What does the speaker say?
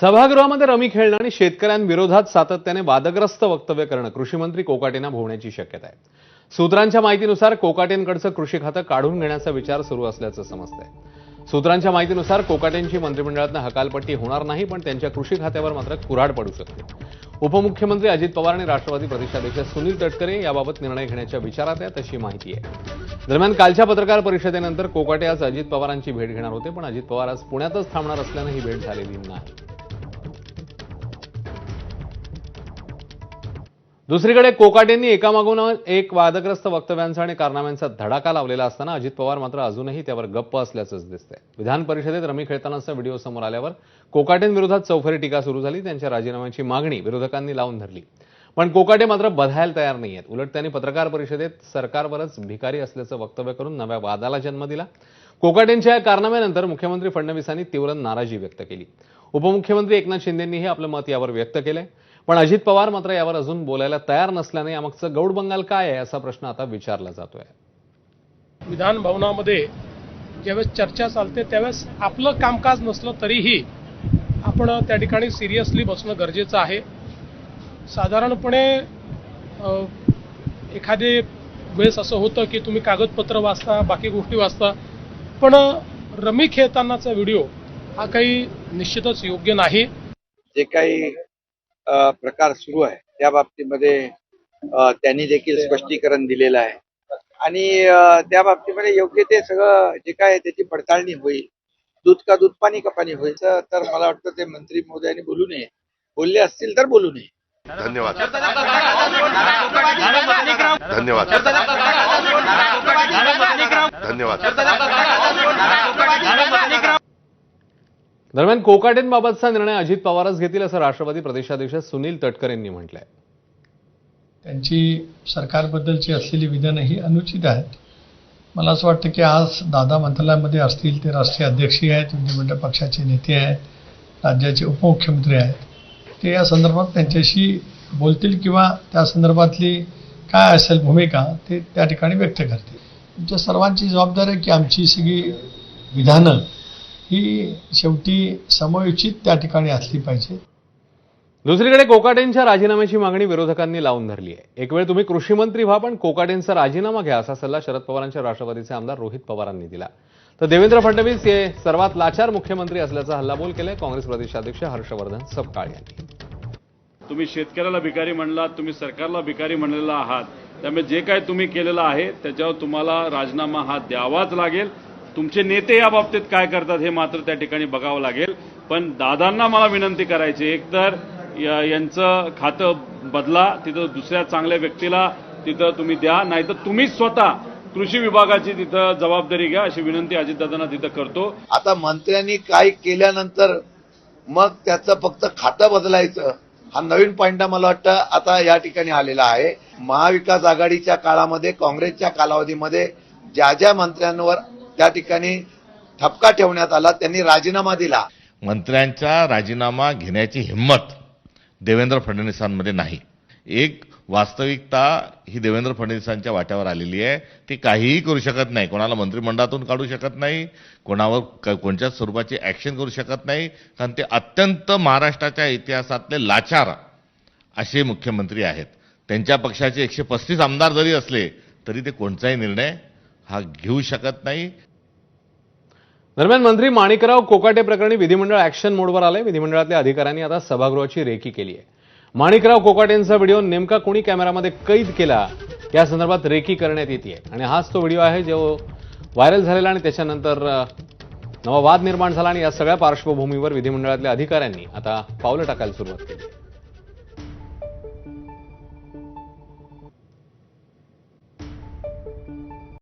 सभागृहामध्ये रमी खेळणं आणि शेतकऱ्यांविरोधात सातत्याने वादग्रस्त वक्तव्य करणं कृषीमंत्री कोकाटेंना भोवण्याची शक्यता आहे. सूत्रांच्या माहितीनुसार कोकाटेंकडचं कृषी खातं काढून घेण्याचा विचार सुरू असल्याचं समजतंय. सूत्रांच्या माहितीनुसार कोकाटेंची मंत्रिमंडळातनं हकालपट्टी होणार नाही पण त्यांच्या कृषी खात्यावर मात्र कुऱ्हाड पडू शकते. उपमुख्यमंत्री अजित पवार आणि राष्ट्रवादी प्रदेशाध्यक्ष सुनील तटकरे याबाबत निर्णय घेण्याच्या विचारात आहेत अशी माहिती आहे. दरम्यान कालच्या पत्रकार परिषदेनंतर कोकाटे आज अजित पवारांची भेट घेणार होते पण अजित पवार आज पुण्यातच थांबणार असल्यानं ही भेट झालेली नाही. दुसरीकडे कोकाटेंनी एकामागून एक वादग्रस्त वक्तव्यांचा आणि कारनाम्यांचा धडाका लावलेला असताना अजित पवार मात्र अजूनही त्यावर गप्प असल्याचंच दिसतंय. विधान परिषदेत रमी खेळतानाचा व्हिडिओ समोर आल्यावर कोकाटेंविरोधात चौफरी टीका सुरू झाली त्यांच्या राजीनाम्याची मागणी विरोधकांनी लावून धरली. पण कोकाटे मात्र बधायला तयार नाही आहेत उलट त्यांनी पत्रकार परिषदेत सरकारवरच भिकारी असल्याचं वक्तव्य करून नव्या वादाला जन्म दिला. कोकाटेंच्या या कारनाम्यानंतर मुख्यमंत्री फडणवीसांनी तीव्र नाराजी व्यक्त केली. उपमुख्यमंत्री एकनाथ शिंदेंनीही आपलं मत यावर व्यक्त केलंय. पण अजित पवार मात्र यावर अजून बोलायला तयार नसल्याने यामागचं गौड बंगाल काय आहे असा प्रश्न आता विचारला जातोय. विधान भवनामध्ये ज्यावेळेस चर्चा चालते त्यावेळेस आपलं कामकाज नसलं तरीही आपण त्या ठिकाणी सिरियसली बसणं गरजेचं आहे. साधारणपणे एखादे वेळेस असं होतं की तुम्ही कागदपत्र वाचता बाकी गोष्टी वाचता पण रमी खेळतानाचा व्हिडिओ हा काही निश्चितच योग्य नाही. जे काही प्रकार सुरू आहे. त्या बाबतीमध्ये त्यांनी देखील स्पष्टीकरण दिलेलं आहे. आणि त्या बाबतीमध्ये योग्य ते सगळं जे काय आहे त्याची पडताळणी होईल. दूध का दूध पाणी का पाणी होईल तर मला वाटतं ते मंत्री महोदयांनी बोलू नये. बोलले असतील तर बोलू नये. धन्यवाद. धन्यवाद. धन्यवाद. दरम्यान कोकाटेंबाबतचा निर्णय अजित पवारच घेतील असं राष्ट्रवादी प्रदेशाध्यक्ष सुनील तटकर यांनी म्हटलंय. त्यांची सरकारबद्दलची असलेली विधानं ही अनुचित आहेत. मला असं वाटतं की आज दादा मंत्रालयामध्ये असतील ते राष्ट्रीय अध्यक्षही आहेत विधिमंडळ पक्षाचे नेते आहेत राज्याचे उपमुख्यमंत्री आहेत. ते या संदर्भात त्यांच्याशी बोलतील किंवा त्या संदर्भातली काय असेल भूमिका ते त्या ठिकाणी व्यक्त करतील. तुमच्या सर्वांची जबाबदारी आहे की आमची सगळी विधानं ही शेवटी समयोचित त्या ठिकाणी असली पाहिजे. दुसरीकडे कोकाटेंच्या राजीनाम्याची मागणी विरोधकांनी लावून धरली आहे. एक वेळ तुम्ही कृषी मंत्री व्हा पण कोकाटेंचा राजीनामा घ्या असा सल्ला शरद पवारांच्या राष्ट्रवादीचे आमदार रोहित पवारांनी दिला. तर देवेंद्र फडणवीस हे सर्वात लाचार मुख्यमंत्री असल्याचा हल्लाबोल केलाय काँग्रेस प्रदेशाध्यक्ष हर्षवर्धन सपकाळ यांनी. तुम्ही शेतकऱ्याला भिकारी म्हणलात तुम्ही सरकारला भिकारी म्हणलेला आहात. त्यामुळे जे काय तुम्ही केलेलं आहे त्याच्यावर तुम्हाला राजीनामा हा द्यावाच लागेल. तुमचे नेते या बाबतीत काय करतात हे मात्र त्या ठिकाणी बघावं लागेल. पण दादांना मला विनंती करायची एकतर या- यांचं खातं बदला तिथं दुसऱ्या चांगल्या व्यक्तीला तिथं तुम्ही द्या नाहीतर तुम्हीच स्वतः कृषी विभागाची तिथं जबाबदारी घ्या अशी विनंती अजितदादांना तिथं करतो. आता मंत्र्यांनी काय केल्यानंतर मग त्याचं फक्त खातं बदलायचं हा नवीन पॉईंट मला वाटतं आता या ठिकाणी आलेला आहे. महाविकास आघाडीच्या काळामध्ये काँग्रेसच्या कालावधीमध्ये ज्या ज्या मंत्र्यांवर त्या ठिकाणी ठपका ठेवण्यात आला त्यांनी राजीनामा दिला. मंत्र्यांचा राजीनामा घेण्याची हिंमत देवेंद्र फडणवीसांमध्ये नाही. एक वास्तविकता ही देवेंद्र फडणवीसांच्या वाट्यावर आलेली आहे. ती काहीही करू शकत नाही. कोणाला मंत्रिमंडळातून काढू शकत नाही कोणावर क- कोणत्याच स्वरूपाची ऍक्शन करू शकत नाही कारण ते अत्यंत महाराष्ट्राच्या इतिहासातले लाचार असे मुख्यमंत्री आहेत. त्यांच्या पक्षाचे एकशे पस्तीस आमदार जरी असले तरी ते कोणताही निर्णय हा घेऊ शकत नाही. दरम्यान मंत्री माणिकराव कोकाटे प्रकरणी विधिमंडळ ऍक्शन मोडवर आले विधिमंडळातल्या अधिकाऱ्यांनी आता सभागृहाची रेकी केली आहे. माणिकराव कोकाटेंचा व्हिडिओ नेमका कोणी कॅमेरामध्ये कैद केला या संदर्भात रेकी करण्यात येते आणि हाच तो व्हिडिओ आहे जो व्हायरल झालेला आणि त्याच्यानंतर नवा वाद निर्माण झाला आणि या सगळ्या पार्श्वभूमीवर विधिमंडळातल्या अधिकाऱ्यांनी आता पावलं टाकायला सुरुवात केली.